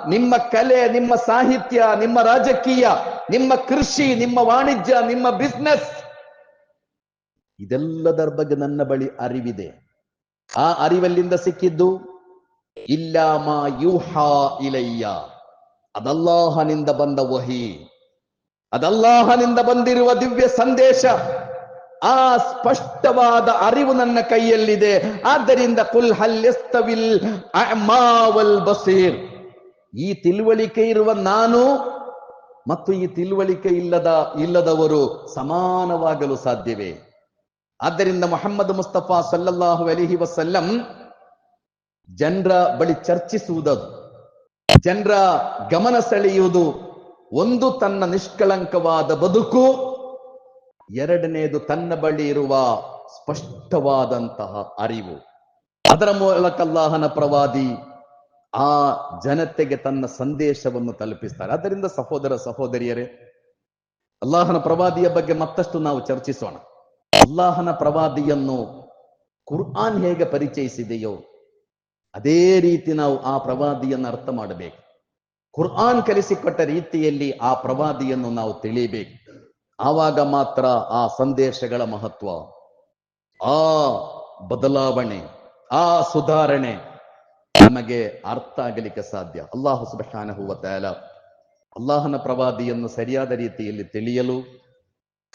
S1: ನಿಮ್ಮ ಕಲೆ, ನಿಮ್ಮ ಸಾಹಿತ್ಯ, ನಿಮ್ಮ ರಾಜಕೀಯ, ನಿಮ್ಮ ಕೃಷಿ, ನಿಮ್ಮ ವಾಣಿಜ್ಯ, ನಿಮ್ಮ ಬಿಸ್ನೆಸ್ ಇದೆಲ್ಲದರ ಬಗ್ಗೆ ನನ್ನ ಬಳಿ ಅರಿವಿದೆ. ಆ ಅರಿವಲ್ಲಿಂದ ಸಿಕ್ಕಿದ್ದು? ಇಲ್ಲ ಮಾ ಯೂಹಾ ಇಲಯ್ಯ ಅದಲ್ಲಾಹನಿಂದ ಬಂದ ವಹಿ. ಅದಲ್ಲಾಹನಿಂದ ಬಂದಿರುವ ದಿವ್ಯ ಸಂದೇಶ, ಆ ಸ್ಪಷ್ಟವಾದ ಅರಿವು ನನ್ನ ಕೈಯಲ್ಲಿದೆ. ಆದ್ದರಿಂದ ಕುಲ್ ಹಲ್ಯಸ್ತವಿಲ್ ಅಮಾವಲ್ ಬಸೀರ್. ಈ ತಿಳುವಳಿಕೆ ಇರುವ ನಾನು ಮತ್ತು ಈ ತಿಳುವಳಿಕೆ ಇಲ್ಲದ, ಇಲ್ಲದವರು ಸಮಾನವಾಗಲು ಸಾಧ್ಯವೇ? ಆದ್ದರಿಂದ ಮೊಹಮ್ಮದ್ ಮುಸ್ತಫಾ ಸಲ್ಲಲ್ಲಾಹು ಅಲಿಹಿ ವಸಲ್ಲಂ ಜನರ ಬಳಿ ಚರ್ಚಿಸುವುದದು ಜನರ ಗಮನ ಸೆಳೆಯುವುದು ಒಂದು ತನ್ನ ನಿಷ್ಕಳಂಕವಾದ ಬದುಕು ಎರಡನೆಯದು ತನ್ನ ಬಳಿ ಇರುವ ಸ್ಪಷ್ಟವಾದಂತಹ ಅರಿವು. ಅದರ ಮೂಲಕ ಅಲ್ಲಾಹನ ಪ್ರವಾದಿ ಆ ಜನತೆಗೆ ತನ್ನ ಸಂದೇಶವನ್ನು ತಲುಪಿಸ್ತಾರೆ. ಅದರಿಂದ ಸಹೋದರ ಸಹೋದರಿಯರೇ, ಅಲ್ಲಾಹನ ಪ್ರವಾದಿಯ ಬಗ್ಗೆ ಮತ್ತಷ್ಟು ನಾವು ಚರ್ಚಿಸೋಣ. ಅಲ್ಲಾಹನ ಪ್ರವಾದಿಯನ್ನು ಕುರ್ಆನ್ ಹೇಗೆ ಪರಿಚಯಿಸಿದೆಯೋ, ಅದೇ ರೀತಿ ನಾವು ಆ ಪ್ರವಾದಿಯನ್ನು ಅರ್ಥ ಮಾಡಬೇಕು. ಕುರ್ಆನ್ ಕಲಿಸಿಕೊಟ್ಟ ರೀತಿಯಲ್ಲಿ ಆ ಪ್ರವಾದಿಯನ್ನು ನಾವು ತಿಳಿಯಬೇಕು. ಆವಾಗ ಮಾತ್ರ ಆ ಸಂದೇಶಗಳ ಮಹತ್ವ. ಆ ಬದಲಾವಣೆ, ಆ ಸುಧಾರಣೆ ನಮಗೆ ಅರ್ಥ ಆಗಲಿಕ್ಕೆ ಸಾಧ್ಯ. ಅಲ್ಲಾಹು ಸುಬಾನ ವ ತಆಲ ಅಲ್ಲಾಹನ ಪ್ರವಾದಿಯನ್ನು ಸರಿಯಾದ ರೀತಿಯಲ್ಲಿ ತಿಳಿಯಲು,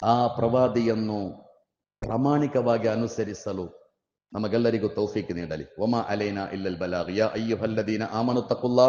S1: ಆ ಪ್ರವಾದಿಯನ್ನು ಪ್ರಾಮಾಣಿಕವಾಗಿ ಅನುಸರಿಸಲು ನಮಗೆಲ್ಲರಿಗೂ ತೌಫೀಕ್ ನೀಡಲಿ. ಒಮಾ ಅಲೇನಾ ಇಲ್ಲಲ್ ಬಲಾಗಿಯ ಅಯ್ಯು ಅಯ್ಯುಹಲ್ಲದೀನ ಆಮನು ತಕುಲ್ಲಾ